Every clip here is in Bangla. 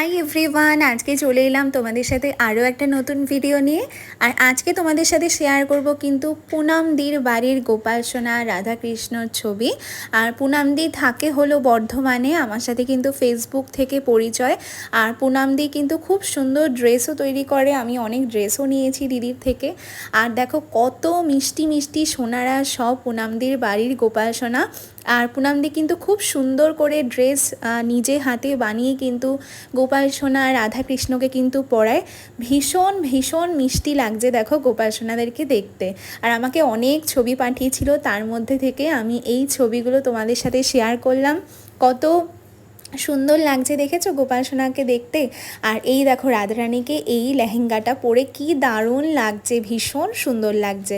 হাই এভরিওয়ান আজকে চলে এলাম তোমাদের সাথে আরও একটা নতুন ভিডিও নিয়ে। আর আজকে তোমাদের সাথে শেয়ার করব কিন্তু পুনামদির বাড়ির গোপাল সোনা, রাধাকৃষ্ণর ছবি। আর পুনামদি থাকে হলো বর্ধমানে, আমার সাথে কিন্তু ফেসবুক থেকে পরিচয়। আর পুনামদি কিন্তু খুব সুন্দর ড্রেসও তৈরি করে, আমি অনেক ড্রেসও নিয়েছি দিদির থেকে। আর দেখো কত মিষ্টি মিষ্টি সোনারা সব পুনামদির বাড়ির গোপাল সোনা। আর পুনামদি কিন্তু খুব সুন্দর করে ড্রেস নিজে হাতে বানিয়ে কিন্তু গোপাল সোনা আর রাধাকৃষ্ণকে কিন্তু পড়ায় ভীষণ ভীষণ মিষ্টি লাগছে, দেখো গোপাল সোনাদেরকে দেখতে। আর আমাকে অনেক ছবি পাঠিয়েছিল, তার মধ্যে থেকে আমি এই ছবিগুলো তোমাদের সাথে শেয়ার করলাম। কত সুন্দর লাগছে দেখেছ? গোপাল সোনাকে দেখতে? আর এই দেখো রাধারানীকে এই লেহেঙ্গাটা পরে কি দারুণ লাগছে, ভীষণ সুন্দর লাগছে।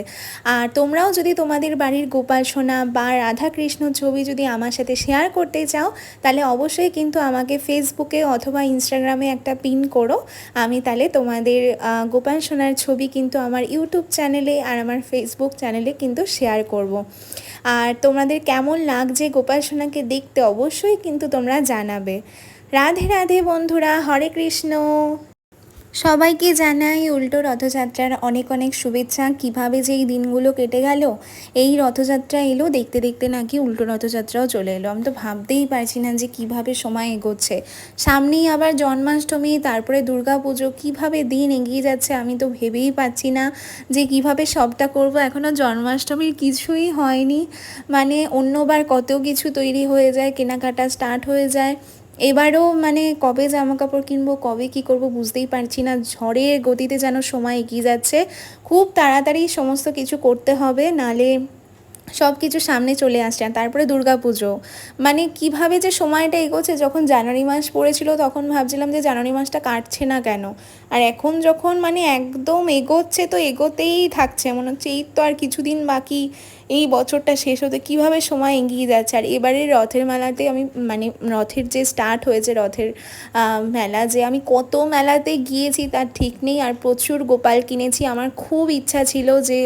আর তোমরাও যদি তোমাদের বাড়ির গোপাল সোনা বা রাধাকৃষ্ণ ছবি যদি আমার সাথে শেয়ার করতে চাও, তাহলে অবশ্যই কিন্তু আমাকে ফেসবুকে অথবা ইনস্টাগ্রামে একটা পিন করো। আমি তাহলে তোমাদের গোপাল সোনার ছবি কিন্তু আমার ইউটিউব চ্যানেলে আর আমার ফেসবুক চ্যানেলে কিন্তু শেয়ার করব। আর তোমাদের কেমন লাগছে গোপাল সোনাকে দেখতে অবশ্যই কিন্তু তোমরা জানাবে। রাধে রাধে বন্ধুরা, হরে কৃষ্ণ। সবাইকে জানাই উল্টো রথযাত্রার অনেক অনেক শুভেচ্ছা। কীভাবে যে এই দিনগুলো কেটে গেল, এই রথযাত্রা এলো, দেখতে দেখতে নাকি উল্টো রথযাত্রাও চলে এলো। আমি তো ভাবতেই পারছি না যে কীভাবে সময় এগোচ্ছে। সামনেই আবার জন্মাষ্টমী, তারপরে দুর্গা পুজো কীভাবে দিন এগিয়ে যাচ্ছে আমি তো ভেবেই পাচ্ছি না যে কীভাবে সবটা করব। এখনও জন্মাষ্টমীর কিছুই হয়নি। মানে অন্যবার কত কিছু তৈরি হয়ে যায়, কেনাকাটা স্টার্ট হয়ে যায়। এবারও মানে কবে জামা কাপড় কিনবো, কবে কি করব বুঝতেই পারছি না। ঝড়ের গতিতে যেন সময় এগিয়ে যাচ্ছে। খুব তাড়াতাড়ি সমস্ত কিছু করতে হবে, নালে সব কিছু সামনে চলে আসছে। তারপরে পুজো মানে কীভাবে যে সময়টা এগোচ্ছে, যখন জানুয়ারি মাস পড়েছিল, তখন ভাবছিলাম যে জানুয়ারি মাসটা কাটছে না কেন? আর এখন যখন মানে একদম এগোচ্ছে, তো এগোতেই থাকছে। মনে হচ্ছে এই তো আর কিছুদিন বাকি। এই বছরটা শেষ হতে কীভাবে সময় এগিয়ে যাচ্ছে? আর এবারে রথের মেলাতে আমি মানে রথের যে স্টার্ট হয়েছে, রথের মেলা যে আমি কত মেলাতে গিয়েছি তার ঠিক নেই। আর প্রচুর গোপাল কিনেছি। আমার খুব ইচ্ছা ছিল যে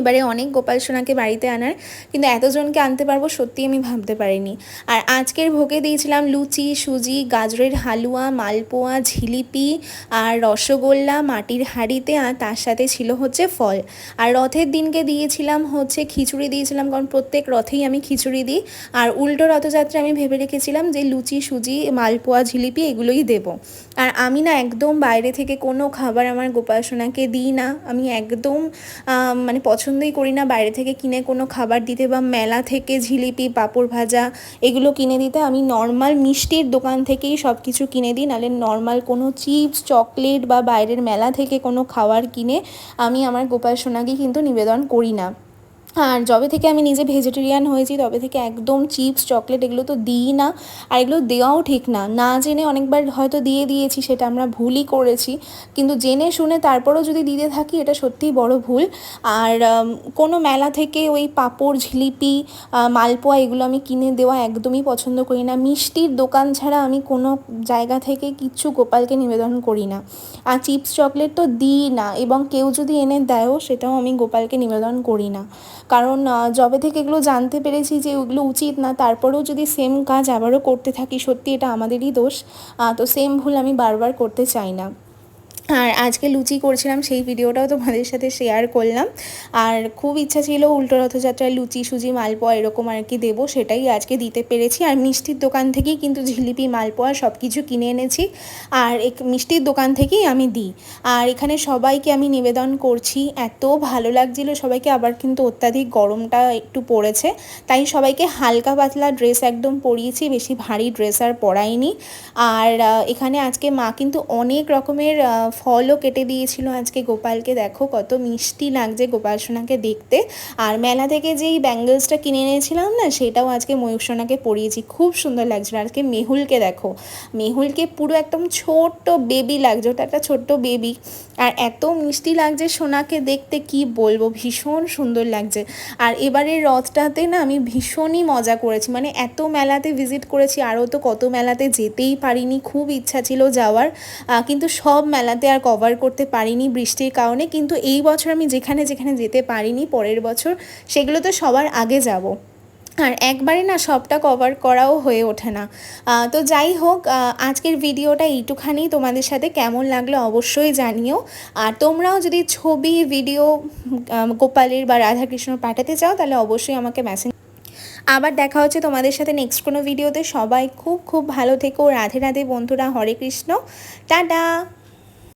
এবারে অনেক গোপাল সোনাকে বাড়িতে আনার, কিন্তু এতজনকে আনতে পারব সত্যি আমি ভাবতে পারিনি। আর আজকের ভোগে দিয়েছিলাম লুচি, সুজি, গাজরের হালুয়া, মালপোয়া, ঝিলিপি আর রসগোল্লা মাটির হাঁড়িতে, আর তার সাথে ছিল হচ্ছে ফল। আর রথের দিনকে দিয়েছিলাম হচ্ছে খিচুড়ি দিয়েছিলাম, কারণ প্রত্যেক রথেই আমি খিচুড়ি দিই। আর উল্টো রথযাত্রা আমি ভেবে রেখেছিলাম যে লুচি, সুজি, মালপোয়া, ঝিলিপি এগুলোই দেবো। আর আমি না একদম বাইরে থেকে কোনো খাবার আমার গোপাল সোনাকে দিই না। আমি একদম মানে পছন্দ পছন্দই করি না। বাইরে থেকে কিনে কোনো খাবার দিতে বা মেলা থেকে ঝিলিপি পাঁপড় ভাজা এগুলো কিনে দিতে আমি নর্মাল মিষ্টির দোকান থেকেই সব কিছু কিনে দিই। নাহলে নর্মাল কোনো চিপস, চকলেট বা বাইরের মেলা থেকে কোনো খাবার কিনে আমি আমার গোপাল সোনাকে কিন্তু নিবেদন করি না। আর যবে থেকে আমি নিজে ভেজিটেরিয়ান হয়েছি, তবে থেকে একদম চিপস চকলেট এগুলো তো দিই না, আর এগুলো দেওয়াও ঠিক না। না জেনে অনেকবার হয়তো দিয়ে দিয়েছি, সেটা আমরা ভুলই করেছি, কিন্তু জেনে শুনে তারপরও যদি দিতে থাকি, এটা সত্যিই বড় ভুল। আর কোনো মেলা থেকে ওই পাঁপড়, ঝিলিপি মালপোয়া এগুলো আমি কিনে দেওয়া একদমই পছন্দ করি না। মিষ্টির দোকান ছাড়া আমি কোনো জায়গা থেকে কিচ্ছু গোপালকে নিবেদন করি না। আর চিপস চকলেট তো দিই না, এবং কেউ যদি এনে দেয়ও, সেটাও আমি গোপালকে নিবেদন করি না। কারণ যবে থেকে এগুলো জানতে পেরেছি যে ওগুলো উচিত না, তারপরেও যদি সেম কাজ আবারও করতে থাকি, সত্যি এটা আমাদেরই দোষ। তো সেম ভুল আমি বারবার করতে চাই না। আর আজকে লুচি করছিলাম, সেই ভিডিওটাও তোমাদের সাথে শেয়ার করলাম। আর খুব ইচ্ছা ছিল উল্টো রথযাত্রায় লুচি, সুজি, মালপোয়া এরকম আর কি দেবো, সেটাই আজকে দিতে পেরেছি। আর মিষ্টির দোকান থেকেই কিন্তু ঝিলিপি মালপোয়া সব কিছু কিনে এনেছি। আর এক মিষ্টির দোকান থেকেই আমি দিই। আর এখানে সবাইকে আমি নিবেদন করছি, এত ভালো লাগছিল, সবাইকে আবার কিন্তু অত্যাধিক গরমটা একটু পড়েছে। তাই সবাইকে হালকা পাতলা ড্রেস একদম পরিয়েছি, বেশি ভারী ড্রেস আর পরাইনি। আর এখানে আজকে মা কিন্তু অনেক রকমের ফলও কেটে দিয়েছিল আজকে গোপালকে। দেখো কত মিষ্টি লাগছে গোপাল সোনাকে দেখতে। আর মেলা থেকে যেই ব্যাঙ্গলসটা কিনে এনেছিলাম না, সেটাও আজকে ময়ূর সোনাকে পরিয়েছি। খুব সুন্দর লাগছিল। আজকে মেহুলকে দেখো। মেহুলকে পুরো একদম ছোট্ট বেবি লাগছে, ওটা একটা ছোট্ট বেবি আর এত মিষ্টি লাগছে সোনাকে দেখতে, কি বলব? ভীষণ সুন্দর লাগছে। আর এবারের রথটাতে না আমি ভীষণই মজা করেছি। মানে এত মেলাতে ভিজিট করেছি, আরও তো কত মেলাতে যেতেই পারিনি। খুব ইচ্ছা ছিল যাওয়ার। কিন্তু সব মেলাতে আর কভার করতে পারিনি বৃষ্টির কারণে, কিন্তু এই বছর আমি যেখানে যেখানে যেতে পারিনি, পরের বছর সেগুলো তো সবার আগে যাব। আর একবারে না সবটা কভার করাও হয়ে ওঠে না। তো যাই হোক আজকের ভিডিওটা এইটুখানি। তোমাদের সাথে কেমন লাগল অবশ্যই জানিও। আর তোমরাও যদি ছবি ভিডিও গোপালের বা রাধাকৃষ্ণর পাঠাতে চাও, তাহলে অবশ্যই আমাকে মেসেজ আবার দেখা হচ্ছে তোমাদের সাথে নেক্সট কোনো ভিডিওতে সবাই খুব খুব ভালো থেকো। রাধে রাধে বন্ধুরা, হরে কৃষ্ণ। টাটা!